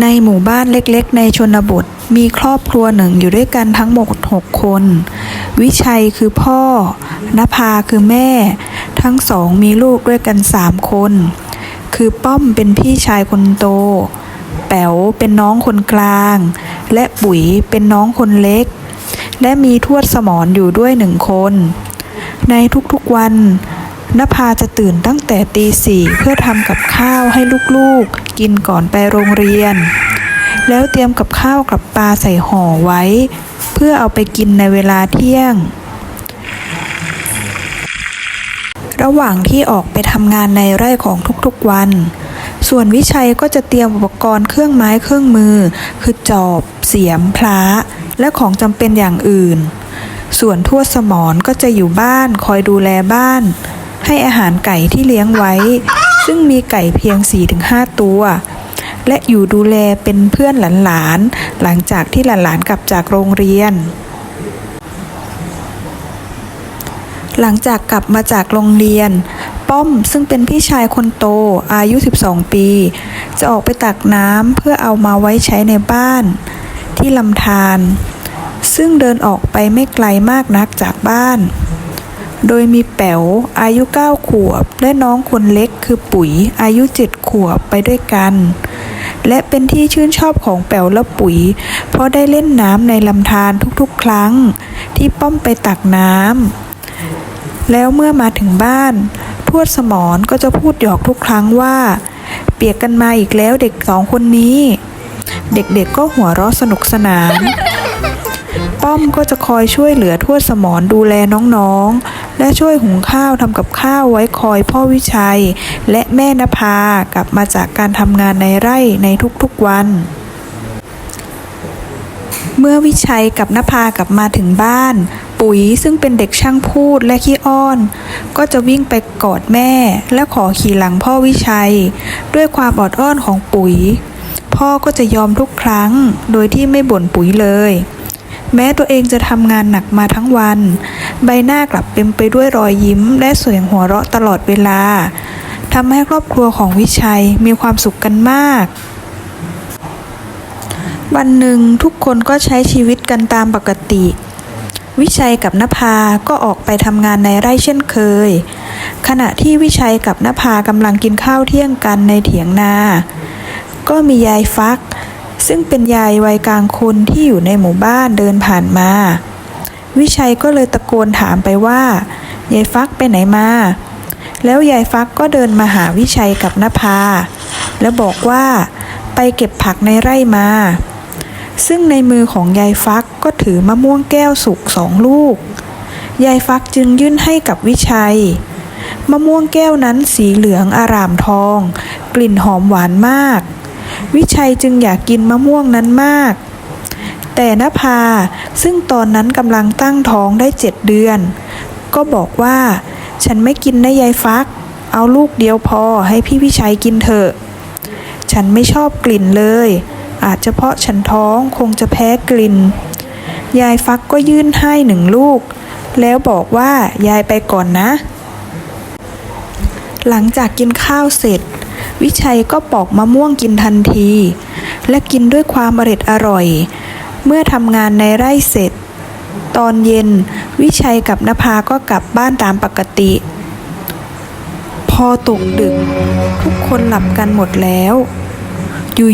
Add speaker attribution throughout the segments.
Speaker 1: ในหมู่บ้านเล็กๆ ในชนบท มีครอบครัวหนึ่งอยู่ด้วยกันทั้งหมด 6 คน วิชัยคือพ่อนภาคือแม่ ทั้งสองมีลูกด้วยกัน 3 คน คือป้อมเป็นพี่ชายคนโต แป๋วเป็นน้องคนกลาง และปุ๋ยเป็นน้องคนเล็ก และมีทวดสมรอยู่ด้วยหนึ่งคน ในทุกๆวัน นภาจะตื่นตั้งแต่ตีสี่เพื่อทำกับข้าวให้ลูกๆกินก่อนไปโรงเรียน แล้วเตรียมกับข้าวกับปลาใส่ห่อไว้ เพื่อเอาไปกินในเวลาเที่ยง ระหว่างที่ออกไปทำงานในไร่ของทุกๆวัน ส่วนวิชัยก็จะเตรียมอุปกรณ์เครื่องไม้เครื่องมือ คือจอบ เสียมพลาและของจำเป็นอย่างอื่น ส่วนทวดสมรก็จะอยู่บ้านคอยดูแลบ้าน ให้อาหารไก่ที่เลี้ยงไว้ ซึ่งมีไก่เพียง 4-5 ตัว และอยู่ดูแลเป็นเพื่อนหลานๆ หลังจากที่หลานๆกลับจากโรงเรียน หลังจากกลับมาจากโรงเรียน ป้อมซึ่งเป็นพี่ชายคนโตอายุ 12 ปี จะออกไปตักน้ำเพื่อเอามาไว้ใช้ในบ้าน ที่ลำธารซึ่งเดินออกไปไม่ไกลมากนักจากบ้าน โดยมีแป๋วอายุ 9 ขวบ และน้องคนเล็กคือปุ๋ยอายุ 7 ขวบไปด้วยกัน และเป็นที่ชื่นชอบของแป๋วและปุ๋ย เพราะได้เล่นน้ำในลำธารทุกๆ ครั้ง ที่ป้อมไปตักน้ำแล้วเมื่อมาถึงบ้าน ทวดสมรก็จะพูดหยอกทุกครั้งว่า เปียกกันมาอีกแล้วเด็กสองคนนี้ เด็กๆก็หัวเราะสนุกสนานป้อมก็จะคอยช่วยเหลือทวดสมรดูแลน้องๆ และช่วยหุงข้าวทำกับข้าวไว้คอยพ่อวิชัย และแม่นภากลับมาจากการทำงานในไร่ในทุกๆวันเมื่อวิชัยกับนภากลับมาถึงบ้าน ปุ๋ยซึ่งเป็นเด็กช่างพูดและขี้อ้อน ก็จะวิ่งไปกอดแม่ และขอขี่หลังพ่อวิชัย ด้วยความอดอ้อนของปุ๋ย พ่อก็จะยอมทุกครั้ง โดยที่ไม่บ่นปุ๋ยเลย แม้ตัวเองจะทำงานหนักมาทั้งวัน ใบหน้ากลับเต็มไปด้วยรอยยิ้ม และเสียงหัวเราะตลอดเวลาทำให้ครอบครัวของวิชัยมีความสุขกันมาก วันหนึ่งทุกคนก็ใช้ชีวิตกันตามปกติ วิชัยกับนภาก็ออกไปทำงานในไร่เช่นเคย ขณะที่วิชัยกับนภากำลังกินข้าวเที่ยงกันในเถียงนา ก็มียายฟัก ซึ่งเป็นยายวัยกลางคนที่อยู่ในหมู่บ้านเดินผ่านมา วิชัยก็เลยตะโกนถามไปว่ายายฟักไปไหนมา แล้วยายฟักก็เดินมาหาวิชัยกับนภา แล้วบอกว่าไปเก็บผักในไร่มา ซึ่งในมือของยายฟักก็ถือมะม่วงแก้วสุกสองลูก ยายฟักจึงยื่นให้กับวิชัย มะม่วงแก้วนั้นสีเหลืองอารามทอง กลิ่นหอมหวานมาก วิชัยจึงอยากกินมะม่วงนั้นมาก แต่นภาซึ่งตอนนั้นกำลังตั้งท้องได้เจ็ดเดือน ก็บอกว่า ฉันไม่กินนะยายฟัก เอาลูกเดียวพอให้พี่วิชัยกินเถอะ ฉันไม่ชอบกลิ่นเลย อาจจะเพราะฉันท้องคงจะแพ้กลิ่น ยายฟักก็ยื่นให้หนึ่งลูก แล้วบอกว่ายายไปก่อนนะหลังจากกินข้าวเสร็จ วิชัยก็ปอกมะม่วงกินทันที และกินด้วยความอร็ดอร่อย เมื่อทำงานในไร่เสร็จ ตอนเย็นวิชัยกับนภาก็กลับบ้านตามปกติ พอตกดึก ทุกคนหลับกันหมดแล้ว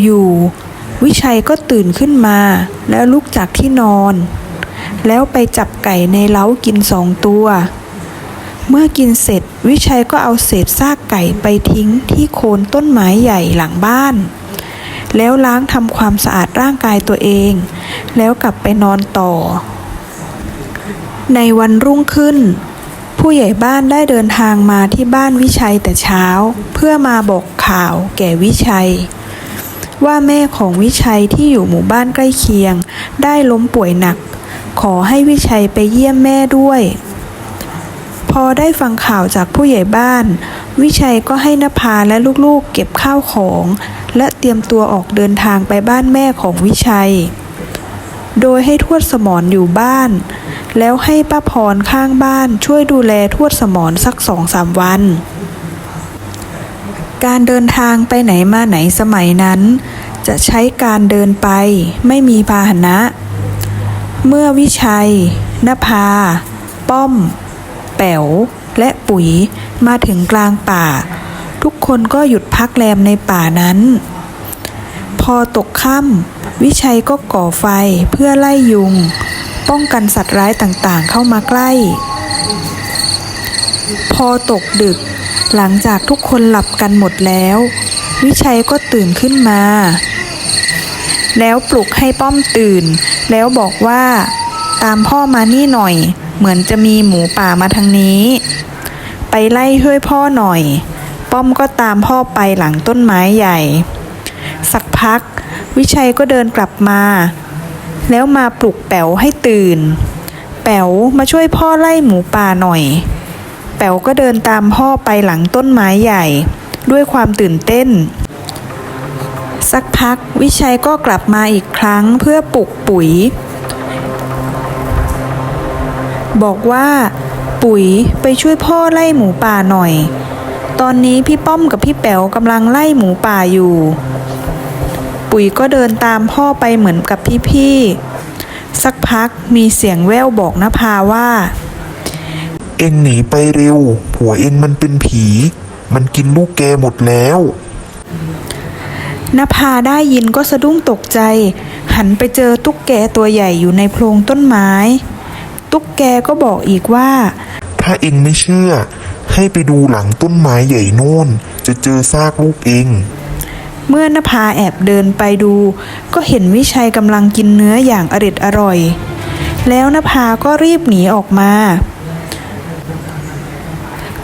Speaker 1: อยู่ๆวิชัยก็ตื่นขึ้นมา แล้วลุกจากที่นอน แล้วไปจับไก่ในเล้ากินสองตัว เมื่อกินเสร็จวิชัยก็เอาเศษซากไก่ไปทิ้งที่โคนต้นไม้ใหญ่หลังบ้าน แล้วล้างทำความสะอาดร่างกายตัวเอง แล้วกลับไปนอนต่อ ในวันรุ่งขึ้น ผู้ใหญ่บ้านได้เดินทางมาที่บ้านวิชัยแต่เช้า เพื่อมาบอกข่าวแก่วิชัย ว่าแม่ของวิชัยที่อยู่หมู่บ้านใกล้เคียง ได้ล้มป่วยหนัก ขอให้วิชัยไปเยี่ยมแม่ด้วย พอได้ฟังข่าวจากผู้ใหญ่บ้าน วิชัยก็ให้นภาและลูกๆเก็บข้าวของ และเตรียมตัวออกเดินทางไปบ้านแม่ของวิชัย โดยให้ทวดสมรอยู่บ้าน แล้วให้ป้าพรข้างบ้านช่วยดูแลทวดสมรสักสองสามวัน การเดินทางไปไหนมาไหนสมัยนั้น จะใช้การเดินไปไม่มีพาหนะ เมื่อวิชัยนภา ป้อม แป๋วและปุ๋ยมาถึงกลางป่า ทุกคนก็หยุดพักแรมในป่านั้น พอตกค่ำวิชัยก็ก่อไฟเพื่อไล่ยุง ป้องกันสัตว์ร้ายต่างๆ เข้ามาใกล้ พอตกดึก หลังจากทุกคนหลับกันหมดแล้ว วิชัยก็ตื่นขึ้นมา แล้วปลุกให้ป้อมตื่น แล้วบอกว่า ตามพ่อมานี่หน่อย เหมือนจะมีหมูป่ามาทางนี้ ไปไล่ช่วยพ่อหน่อย ป้อมก็ตามพ่อไปหลังต้นไม้ใหญ่ สักพัก วิชัยก็เดินกลับมา แล้วมาปลุกแป๋วให้ตื่น แป๋วมาช่วยพ่อไล่หมูป่าหน่อย แป๋วก็เดินตามพ่อไปหลังต้นไม้ใหญ่ ด้วยความตื่นเต้นสักพักวิชัยก็กลับมาอีกครั้งเพื่อปลุกปุ๋ย บอกว่า ปุ๋ยไปช่วยพ่อไล่หมูป่าหน่อย ตอนนี้พี่ป้อมกับพี่แป๋วกำลังไล่หมูป่าอยู่ ปุ๋ยก็เดินตามพ่อไปเหมือนกับพี่ๆสักพักมีเสียงแว่วบอกนภาว่า
Speaker 2: เอ็งหนีไปเร็ว ผัวเอ็งมันเป็นผี มันกินลูกแกหมดแล้ว
Speaker 1: นภาได้ยินก็สะดุ้งตกใจ หันไปเจอตุ๊กแกตัวใหญ่อยู่ในโพรงต้นไม้ ตุ๊กแกก็บอกอีกว่า
Speaker 2: ถ้าเอ็งไม่เชื่อ ให้ไปดูหลังต้นไม้ใหญ่โน่น จะเจอซากลูกเอ็ง
Speaker 1: เมื่อนภาแอบเดินไปดู ก็เห็นวิชัยกำลังกินเนื้ออย่างอร็ดอร่อย แล้วนภาก็รีบหนีออกมา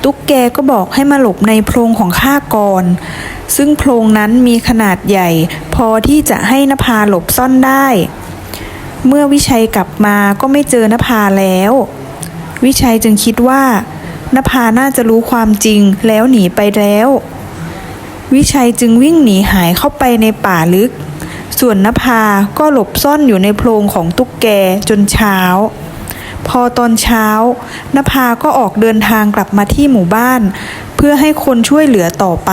Speaker 1: ตุ๊กแกก็บอกให้มาหลบในโพรงของข้าก่อนซึ่งโพรงนั้นมีขนาดใหญ่ พอที่จะให้นภาหลบซ่อนได้ เมื่อวิชัยกลับมาก็ไม่เจอนภาแล้ว วิชัยจึงคิดว่านภาน่าจะรู้ความจริงแล้วหนีไปแล้ว วิชัยจึงวิ่งหนีหายเข้าไปในป่าลึก ส่วนนภาก็หลบซ่อนอยู่ในโพรงของตุ๊กแกจนเช้า พอตอนเช้านภาก็ออกเดินทางกลับมาที่หมู่บ้าน เพื่อให้คนช่วยเหลือต่อไป